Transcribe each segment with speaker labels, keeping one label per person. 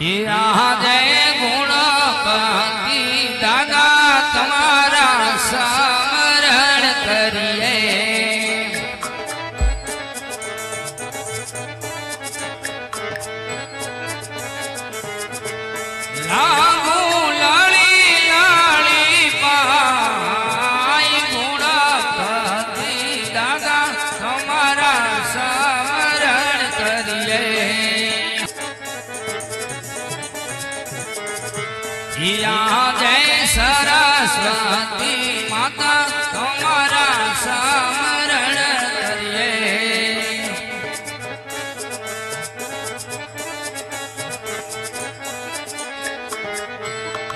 Speaker 1: Yeah.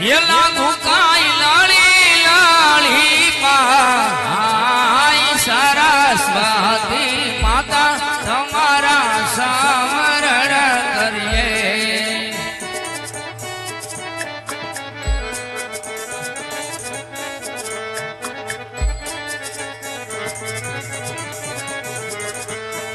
Speaker 1: એલા ભૂકાઈ લાળી લાળી પાઈ સરસ્વતી માતા તમારા સમરણ કરીએ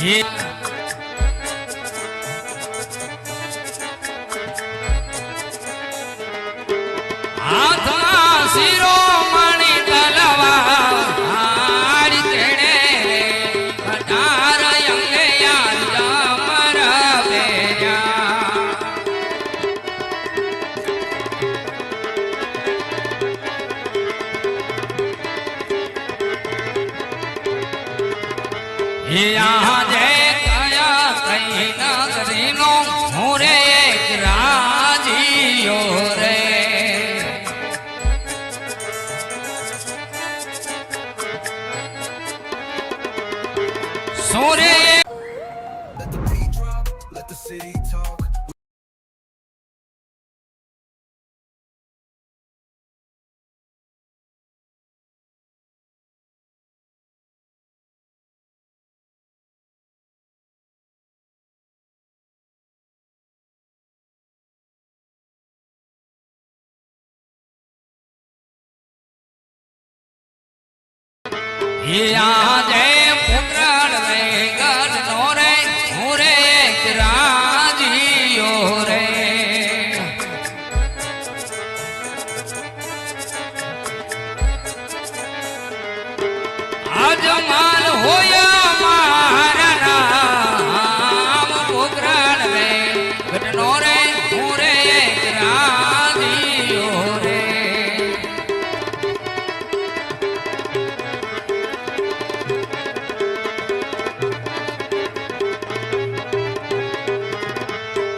Speaker 1: Yeah. શિરોમણી તલવાર તેણે અઢાર અંગે યાદ યા જે કયા થઈ નગરીનો હું રે 一样。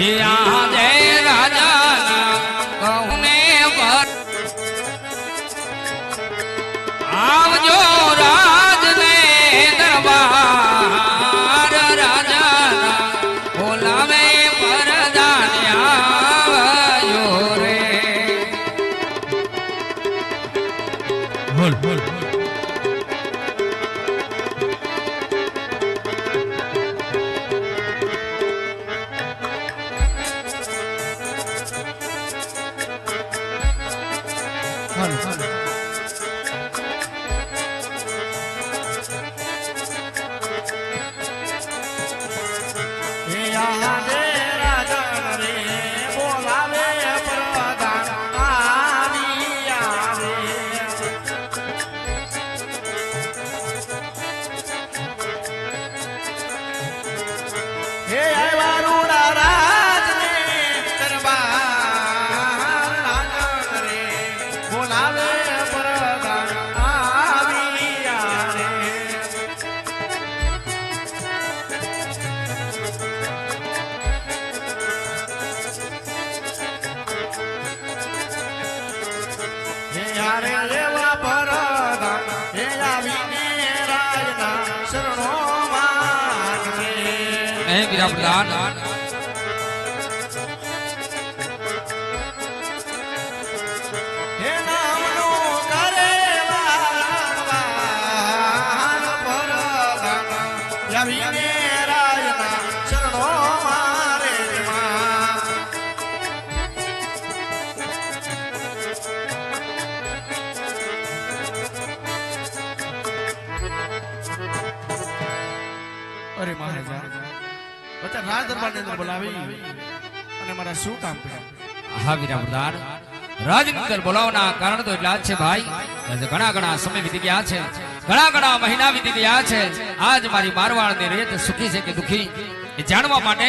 Speaker 1: Yeah. Yeah. વીરા
Speaker 2: અત્યારે રાજ દરબારની અંદર બોલાવી અને મારા શું કામ પડ્યા
Speaker 1: હા વીરા પ્રધાન રાજની અંદર બોલાવવાના કારણ તો એટલા જ છે ભાઈ. ઘણા ઘણા સમય વીતી ગયા છે. ઘણા ઘણા મહિના વીતી ગયા છે. આજ મારી મારવાડની રેત સુખી છે કે દુખી? એ જાણવા માટે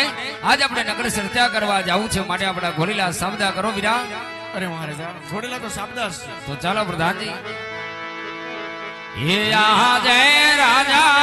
Speaker 1: આજ આપણે નગર ચર્ચા કરવા જવું છે. માટે આપણે ગોરીલા સામદા કરો વીરા.
Speaker 2: અરે મહારાજા છોડેલા તો શાબદાસ
Speaker 1: તો ચાલો પ્રધાનજી. હે રાજા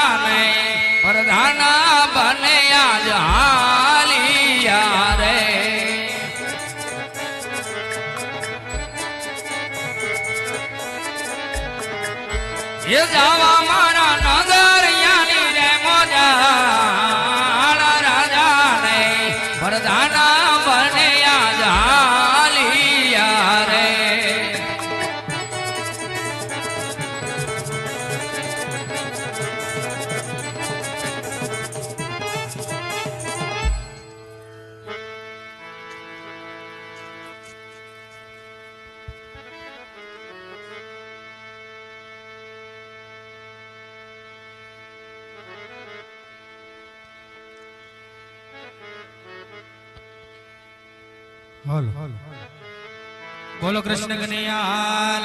Speaker 2: બોલો કૃષ્ણ કનૈયા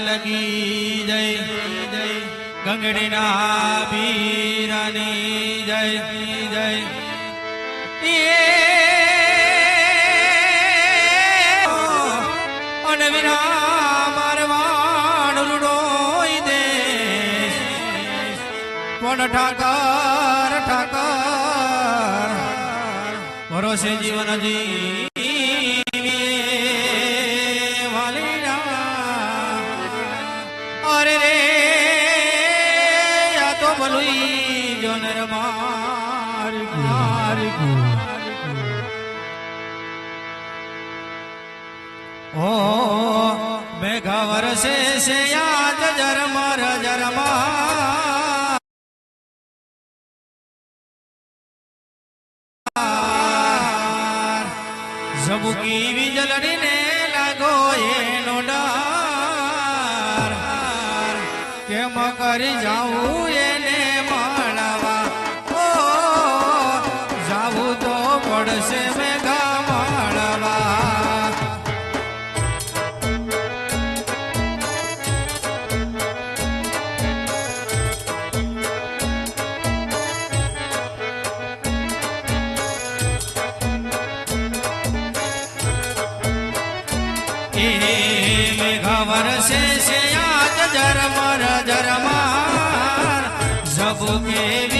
Speaker 2: લગી જય. જય ગંગડીના પીરાની જય જય. અને વિના મારવાડ રૂડોઈ દે. પણ ઠાકર ઠાકર, ભરોસે જીવન જીવીએ ઓ મેઘા વરસે યાદ જરમર જરમા ઝબુકી વીજળીને લાગો એનો ડાર. કેમ કરી જાઉં મેઘા વરસે છે આજ ઝરમર ઝરમાર ઝબુકે વીજળીને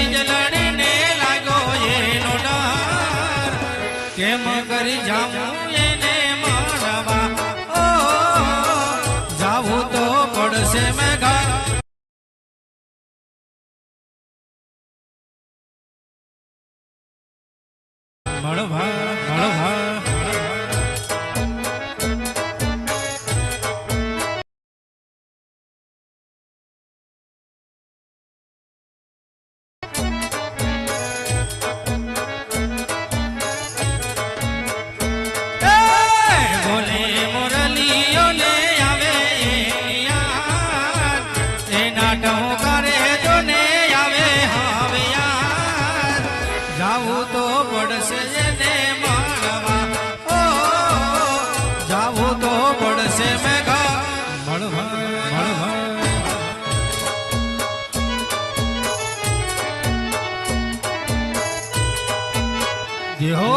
Speaker 2: દેહો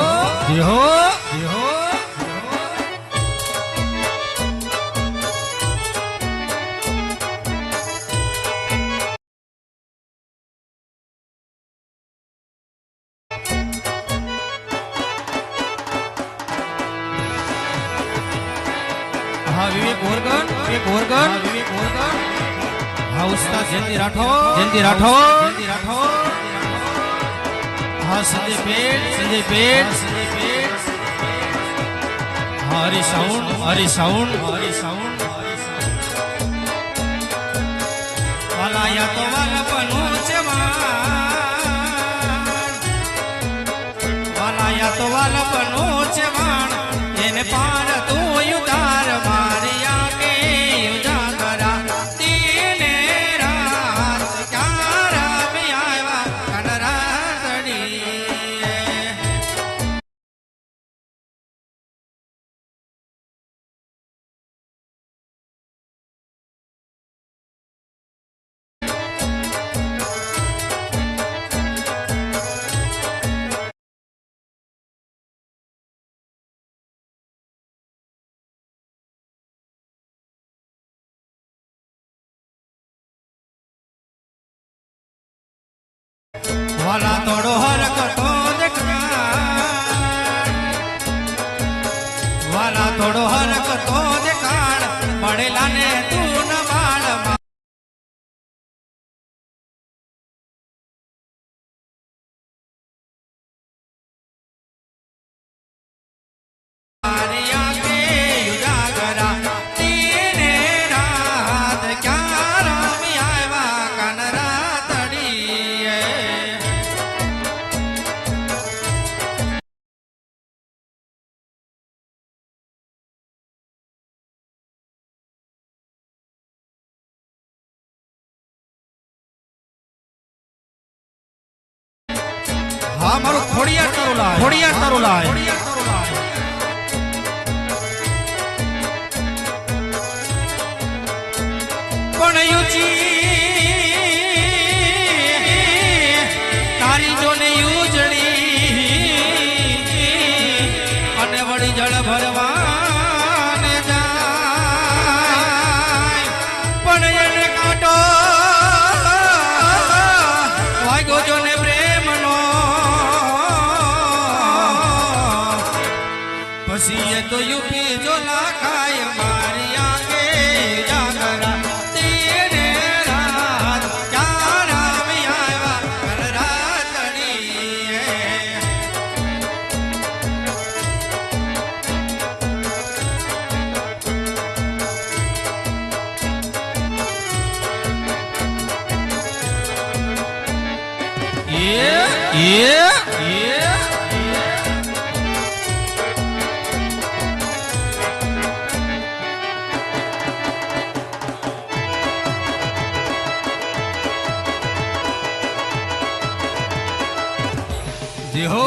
Speaker 2: દેહો દેહો હા વિવેક ઓરગન વિવેક ઓરગન વિવેક ઓરગન હા ઉસ્તાદ જયંતિ રાઠોડ જયંતિ રાઠોડ જયંતિ રાઠોડ હા સંજય પેટ સંજય પેટ. સંજય પેટ હરી સાઉન્ડ હરી પાર વાલા તોડો હા મારું ખોડિયાર તારું લાય ખોડિયાર તારું Yeah, yeah,
Speaker 1: જીહો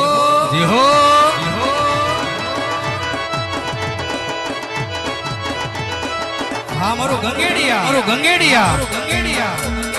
Speaker 2: હા મારું ગંગેડિયા મારું ગંગેડિયા
Speaker 1: ગંગેડિયા